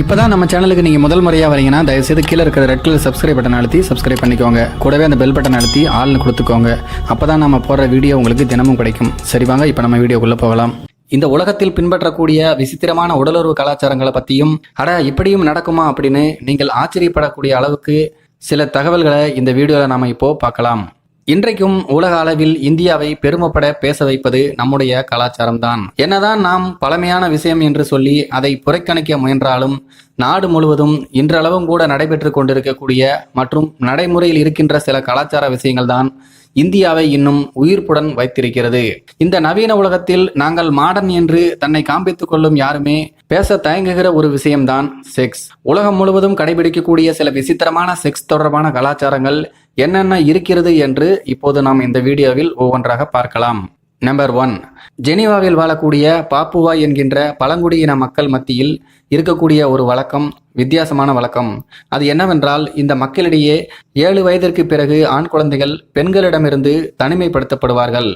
இப்பதான் நம்ம சேனலுக்கு நீங்க முதல் முறையா வரீங்கன்னா தயவுசெய்து கீழே இருக்கிற ரெட் கலர் சப்ஸ்கிரைப் பட்டன் அழுத்தி சப்ஸ்கிரைப் பண்ணிக்கோங்க. கூடவே அந்த பெல் பட்டன் அழுத்தி ஆள்னு கொடுத்துக்கோங்க. அப்பதான் நம்ம போடுற வீடியோ உங்களுக்கு தினமும் கிடைக்கும். சரி வாங்க இப்போ நம்ம வீடியோக்குள்ள போகலாம். இந்த உலகத்தில் பின்பற்றக்கூடிய விசித்திரமான உடலுறவு கலாச்சாரங்களை பற்றியும் அட இப்படியும் நடக்குமா அப்படின்னு நீங்கள் ஆச்சரியப்படக்கூடிய அளவுக்கு சில தகவல்களை இந்த வீடியோவில் நாம இப்போ பார்க்கலாம். இன்றைக்கும் உலக அளவில் இந்தியாவை பெருமைப்பட பேச வைப்பது நம்முடைய கலாச்சாரம்தான். என்னதான் நாம் பழமையான விஷயம் என்று சொல்லி அதை புறக்கணிக்க முயன்றாலும் நாடு முழுவதும் இன்றளவும் கூட நடைபெற்று கொண்டிருக்கக்கூடிய மற்றும் நடைமுறையில் இருக்கின்ற சில கலாச்சார விஷயங்கள் தான் இந்தியாவை இன்னும் உயிர்ப்புடன் வைத்திருக்கிறது. இந்த நவீன உலகத்தில் நாங்கள் மாடர்ன் என்று தன்னை காண்பித்துக் கொள்ளும் யாருமே பேச தயங்குகிற ஒரு விஷயம்தான் செக்ஸ். உலகம் முழுவதும் கடைபிடிக்கக்கூடிய சில விசித்திரமான செக்ஸ் தொடர்பான கலாச்சாரங்கள் என்னென்ன இருக்கிறது என்று இப்போது நாம் இந்த வீடியோவில் ஒவ்வொன்றாக பார்க்கலாம். நம்பர் ஒன் ஜெனீவாவில் வாழக்கூடிய பாப்புவா என்கின்ற பழங்குடியின மக்கள் மத்தியில் இருக்கக்கூடிய ஒரு வழக்கம் வித்தியாசமான வழக்கம். அது என்னவென்றால் இந்த மக்களிடையே ஏழு வயதிற்கு பிறகு ஆண் குழந்தைகள் பெண்களிடமிருந்து தனிமைப்படுத்தப்படுவார்கள்.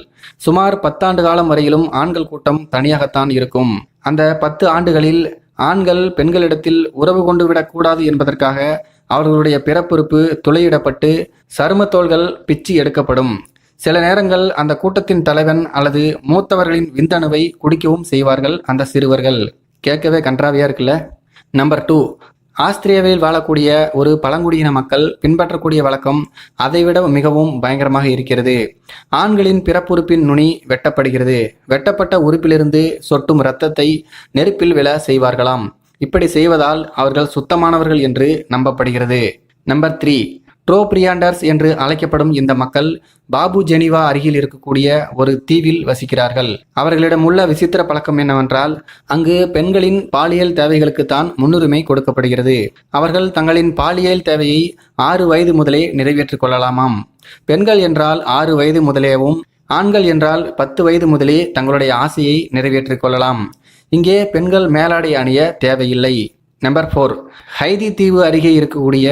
சுமார் பத்தாண்டு காலம் வரையிலும் ஆண்கள் கூட்டம் தனியாகத்தான் இருக்கும். அந்த பத்து ஆண்டுகளில் ஆண்கள் பெண்களிடத்தில் உறவு கொண்டு விடக்கூடாது என்பதற்காக அவர்களுடைய பிறப்புறுப்பு துளையிடப்பட்டு சருமத்தோள்கள் பிச்சு எடுக்கப்படும். சில நேரங்கள் அந்த கூட்டத்தின் தலைவன் அல்லது மூத்தவர்களின் விந்தணுவை குடிக்கவும் செய்வார்கள் அந்த சிறுவர்கள். கேட்கவே கன்றாவியா இருக்குல்ல? நம்பர் டூ ஆஸ்திரேலியாவில் வாழக்கூடிய ஒரு பழங்குடியின மக்கள் பின்பற்றக்கூடிய வழக்கம் அதைவிட மிகவும் பயங்கரமாக இருக்கிறது. ஆண்களின் பிறப்புறுப்பின் நுனி வெட்டப்படுகிறது. வெட்டப்பட்ட உறுப்பிலிருந்து சொட்டும் இரத்தத்தை நெருப்பில் விழ செய்வார்களாம். இப்படி செய்வதால் அவர்கள் சுத்தமானவர்கள் என்று நம்பப்படுகிறது. நம்பர் த்ரீ ட்ரோப்ரியாண்டர்ஸ் என்று அழைக்கப்படும் இந்த மக்கள் பாபு ஜெனிவா அருகில் இருக்கக்கூடிய ஒரு தீவில் வசிக்கிறார்கள். அவர்களிடம் உள்ள விசித்திர பழக்கம் என்னவென்றால் அங்கு பெண்களின் பாலியல் தேவைகளுக்குத்தான் முன்னுரிமை கொடுக்கப்படுகிறது. அவர்கள் தங்களின் பாலியல் தேவையை ஆறு வயது முதலே நிறைவேற்றிக் கொள்ளலாமாம். பெண்கள் என்றால் ஆறு வயது முதலேவும் ஆண்கள் என்றால் பத்து வயது முதலே தங்களுடைய ஆசையை நிறைவேற்றிக் கொள்ளலாம். இங்கே பெண்கள் மேலாடை அணிய தேவையில்லை. நம்பர் ஃபோர் ஹைதி தீவு அருகே இருக்கக்கூடிய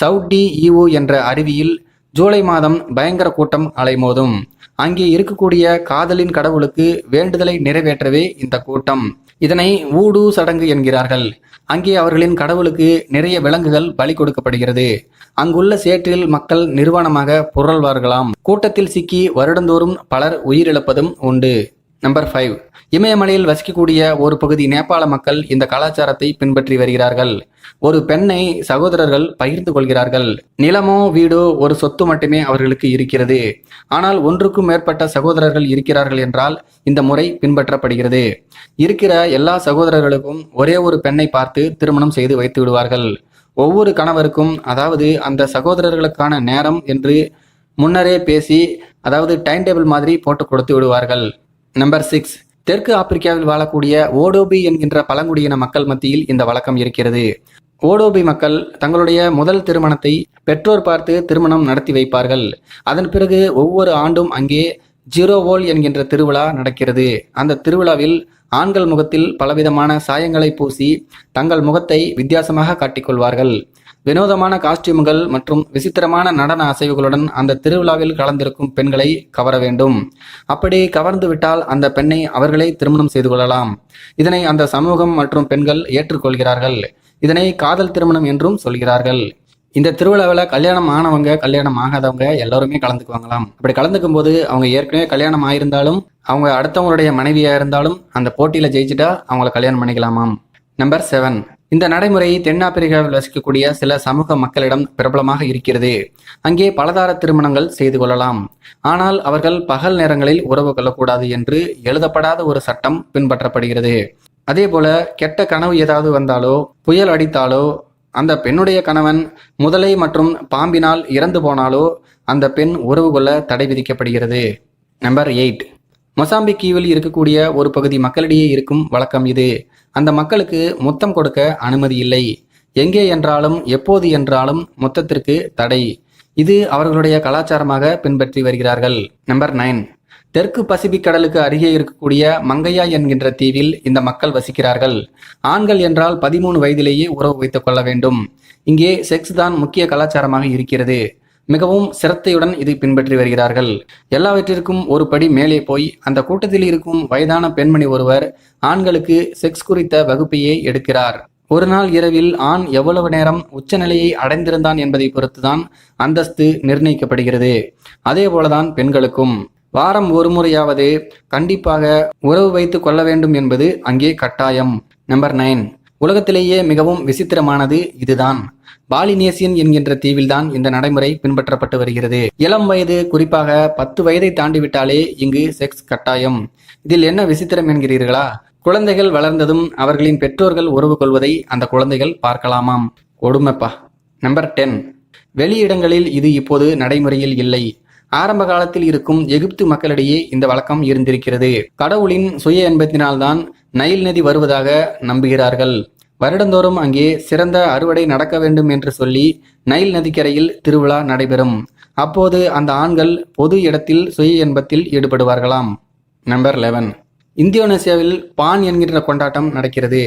சவுடி ஈவு என்ற அருவியில் ஜூலை மாதம் பயங்கர கூட்டம் அலைமோதும். அங்கே இருக்கக்கூடிய காதலின் கடவுளுக்கு வேண்டுதலை நிறைவேற்றவே இந்த கூட்டம். இதனை ஊடு சடங்கு என்கிறார்கள். அங்கே அவர்களின் கடவுளுக்கு நிறைய விலங்குகள் பலி கொடுக்கப்படுகிறது. அங்குள்ள சேற்றில் மக்கள் நிர்வாணமாக புரள்வார்களாம். கூட்டத்தில் சிக்கி வருடந்தோறும் பலர் உயிரிழப்பதும் உண்டு. நம்பர் ஃபைவ் இமயமலையில் வசிக்கக்கூடிய ஒரு பகுதி நேபாள மக்கள் இந்த கலாச்சாரத்தை பின்பற்றி வருகிறார்கள். ஒரு பெண்ணை சகோதரர்கள் பகிர்ந்து கொள்கிறார்கள். நிலமோ வீடோ ஒரு சொத்து மட்டுமே அவர்களுக்கு இருக்கிறது. ஆனால் ஒன்றுக்கும் மேற்பட்ட சகோதரர்கள் இருக்கிறார்கள் என்றால் இந்த முறை பின்பற்றப்படுகிறது. இருக்கிற எல்லா சகோதரர்களுக்கும் ஒரே ஒரு பெண்ணை பார்த்து திருமணம் செய்து வைத்து விடுவார்கள். ஒவ்வொரு கணவருக்கும் அதாவது அந்த சகோதரர்களுக்கான நேரம் என்று முன்னரே பேசி அதாவது டைம் டேபிள் மாதிரி போட்டு கொடுத்து விடுவார்கள். நம்பர் சிக்ஸ் தெற்கு ஆப்பிரிக்காவில் வாழக்கூடிய ஓடோபி என்கின்ற பழங்குடியின மக்கள் மத்தியில் இந்த வழக்கம் இருக்கிறது. ஓடோபி மக்கள் தங்களுடைய முதல் திருமணத்தை பெற்றோர் பார்த்து திருமணம் நடத்தி வைப்பார்கள். அதன் பிறகு ஒவ்வொரு ஆண்டும் அங்கே ஜீரோவோல் என்கின்ற திருவிழா நடக்கிறது. அந்த திருவிழாவில் ஆண்கள் முகத்தில் பலவிதமான சாயங்களை பூசி தங்கள் முகத்தை வித்தியாசமாக காட்டிக்கொள்வார்கள். வினோதமான காஸ்டியூம்கள் மற்றும் விசித்திரமான நடன அசைவுகளுடன் அந்த திருவிழாவில் கலந்திருக்கும் பெண்களை கவர வேண்டும். அப்படி கவர்ந்து விட்டால் அந்த பெண்ணை அவர்களே திருமணம் செய்து கொள்ளலாம். இதனை அந்த சமூகம் மற்றும் பெண்கள் ஏற்றுக்கொள்கிறார்கள். இதனை காதல் திருமணம் என்றும் சொல்கிறார்கள். இந்த திருவிழாவில் கல்யாணம் ஆனவங்க கல்யாணம் ஆகாதவங்க எல்லாருமே கலந்துக்குவாங்களாம். அப்படி கலந்துக்கும் போது அவங்க ஏற்கனவே கல்யாணம் ஆயிருந்தாலும் அவங்க அடுத்தவங்களுடைய மனைவியா இருந்தாலும் அந்த போட்டியில ஜெயிச்சுட்டா அவங்கள கல்யாணம் பண்ணிக்கலாமாம். நம்பர் செவன் இந்த நடைமுறை தென்னாப்பிரிக்காவில் வசிக்கக்கூடிய சில சமூக மக்களிடம் பிரபலமாக இருக்கிறது. அங்கே பலதார திருமணங்கள் செய்து கொள்ளலாம். ஆனால் அவர்கள் பகல் நேரங்களில் உறவு கொள்ளக்கூடாது என்று எழுதப்படாத ஒரு சட்டம் பின்பற்றப்படுகிறது. அதே போல கெட்ட கனவு ஏதாவது வந்தாலோ புயல் அடித்தாலோ அந்த பெண்ணுடைய கணவன் முதலை மற்றும் பாம்பினால் இறந்து போனாலோ அந்த பெண் உறவு கொள்ள தடை விதிக்கப்படுகிறது. Number eight. மொசாம்பிக்கீவில் இருக்கக்கூடிய ஒரு பகுதி மக்களிடையே இருக்கும் வழக்கம் இது. அந்த மக்களுக்கு முத்தம் கொடுக்க அனுமதி இல்லை. எங்கே என்றாலும் எப்போது என்றாலும் மொத்தத்திற்கு தடை. இது அவர்களுடைய கலாச்சாரமாக பின்பற்றி வருகிறார்கள். Number nine. தெற்கு பசிபிக் கடலுக்கு அருகே இருக்கக்கூடிய மங்கையா என்கின்ற தீவில் இந்த மக்கள் வசிக்கிறார்கள். ஆண்கள் என்றால் பதிமூணு வயதிலேயே உறவு வைத்துக் கொள்ள வேண்டும். இங்கே செக்ஸ் தான் முக்கிய கலாச்சாரமாக இருக்கிறது. மிகவும் சிரத்தையுடன் இதை பின்பற்றி வருகிறார்கள். எல்லாவற்றிற்கும் ஒரு படி மேலே போய் அந்த கூட்டத்தில் இருக்கும் வயதான பெண்மணி ஒருவர் ஆண்களுக்கு செக்ஸ் குறித்த வகுப்பையே எடுக்கிறார். ஒரு நாள் இரவில் ஆண் எவ்வளவு நேரம் உச்சநிலையை அடைந்திருந்தான் என்பதை பொறுத்துதான் அந்தஸ்து நிர்ணயிக்கப்படுகிறது. அதே போலதான் பெண்களுக்கும். வாரம் ஒரு முறையாவது கண்டிப்பாக உறவு வைத்து கொள்ள வேண்டும் என்பது அங்கே கட்டாயம். Number nine. உலகத்திலேயே மிகவும் விசித்திரமானது இதுதான். பாலினேசியன் என்கின்ற தீவில்தான் இந்த நடைமுறை பின்பற்றப்பட்டு வருகிறது. இளம் வயது குறிப்பாக பத்து வயதை தாண்டிவிட்டாலே இங்கு செக்ஸ் கட்டாயம். இதில் என்ன விசித்திரம் என்கிறீர்களா? குழந்தைகள் வளர்ந்ததும் அவர்களின் பெற்றோர்கள் உறவு கொள்வதை அந்த குழந்தைகள் பார்க்கலாமாம். கொடுமைப்பா. Number ten. வெளியிடங்களில் இது இப்போது நடைமுறையில் இல்லை. ஆரம்ப காலத்தில் இருக்கும் எகிப்து மக்களிடையே இந்த வழக்கம் இருந்திருக்கிறது. கடவுளின் சுய என்பத்தினால்தான் நைல் நதி வருவதாக நம்புகிறார்கள். வருடந்தோறும் அங்கே சிறந்த அறுவடை நடக்க வேண்டும் என்று சொல்லி நைல் நதிக்கரையில் திருவிழா நடைபெறும். அப்போது அந்த ஆண்கள் பொது இடத்தில் சுய இன்பத்தில் ஈடுபடுவார்களாம். நம்பர் லெவன் இந்தோனேசியாவில் பான் என்கின்ற கொண்டாட்டம் நடக்கிறது.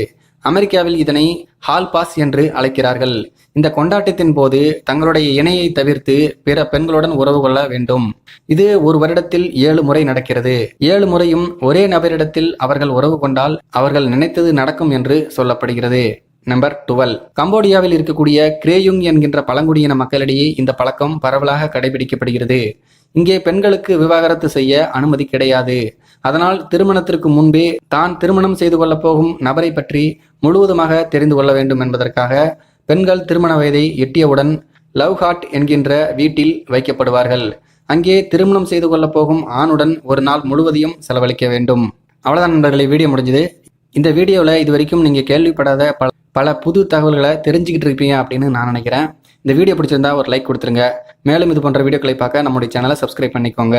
அமெரிக்காவில் இதனை ஹால் பாஸ் என்று அழைக்கிறார்கள். இந்த கொண்டாட்டத்தின் போது தங்களுடைய இணையை தவிர்த்து பிற பெண்களுடன் உறவு கொள்ள வேண்டும். இது ஒரு வருடத்தில் ஏழு முறை நடக்கிறது. ஏழு முறையும் ஒரே நபரிடத்தில் அவர்கள் உறவு கொண்டால் அவர்கள் நினைத்தது நடக்கும் என்று சொல்லப்படுகிறது. Number twelve. கம்போடியாவில் இருக்கக்கூடிய கிரேயுங் என்கின்ற பழங்குடியின மக்களிடையே இந்த பழக்கம் பரவலாக கடைபிடிக்கப்படுகிறது. இங்கே பெண்களுக்கு விவாகரத்து செய்ய அனுமதி கிடையாது. அதனால் திருமணத்திற்கு முன்பே தான் திருமணம் செய்து கொள்ளப் போகும் நபரை பற்றி முழுவதுமாக தெரிந்து கொள்ள வேண்டும் என்பதற்காக பெண்கள் திருமண வயதை எட்டியவுடன் லவ் ஹார்ட் என்கின்ற வீட்டில் வைக்கப்படுவார்கள். அங்கே திருமணம் செய்து கொள்ளப் போகும் ஆணுடன் ஒரு நாள் முழுவதையும் செலவழிக்க வேண்டும். அவ்வளோதான் நண்பர்களை வீடியோ முடிஞ்சது. இந்த வீடியோவில் இது வரைக்கும் நீங்கள் கேள்விப்படாத பல பல புது தகவல்களை தெரிஞ்சுக்கிட்டு இருப்பீங்க அப்படின்னு நான் நினைக்கிறேன். இந்த வீடியோ பிடிச்சிருந்தா ஒரு லைக் கொடுத்துருங்க. மேலும் இது போன்ற வீடியோக்களை பார்க்க நம்முடைய சேனலை சப்ஸ்கிரைப் பண்ணிக்கோங்க.